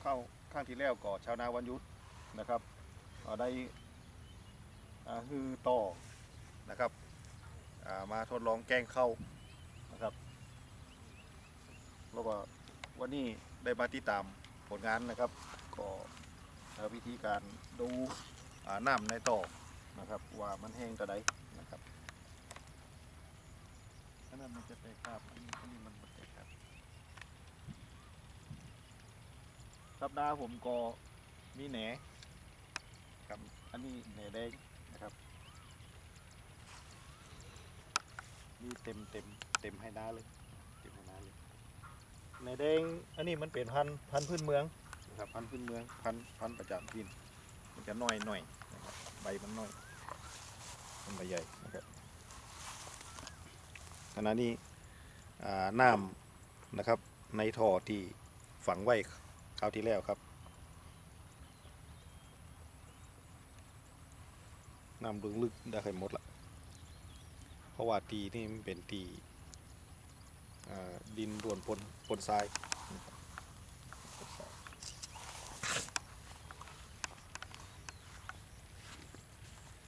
เข้าข้างที่แล้วก็ชาวนาวันยุทธนะครับได้ฮือต่อนะครับามาทดลองแกงเข้านะครับแล้วก็วันนี้ได้มาติดตามผลงานนะครับ ก็วิธีการดูน้ำในต่อนะครับ ว่ามันแห้งกระไดนะครับอันนั้นมันจะแตกครับอันนี้อันนี้มันบ่แตกครับ สัปดาห์ผมก็มีแหนกับอันนี้แหนแดงนะครับนี่เต็มเต็มเต็มให้น้าเลยเต็มให้น้าเลยในแดงอันนี้มันเป็นพันพันพื้นเมืองนะครับพันพื้นเมืองพันพันประจำถิ่นมันจะน้อยหน่อยนะครับใบมันน้อยมันใบใหญ่นะครับขณะนี้น้ำนะครับในท่อที่ฝังไว้ ราวที่แล้วครับน้ำลึกลึกได้เคยหมดละเพราะว่าตีนี่มันเป็นตีดินร่วนปนปนทราย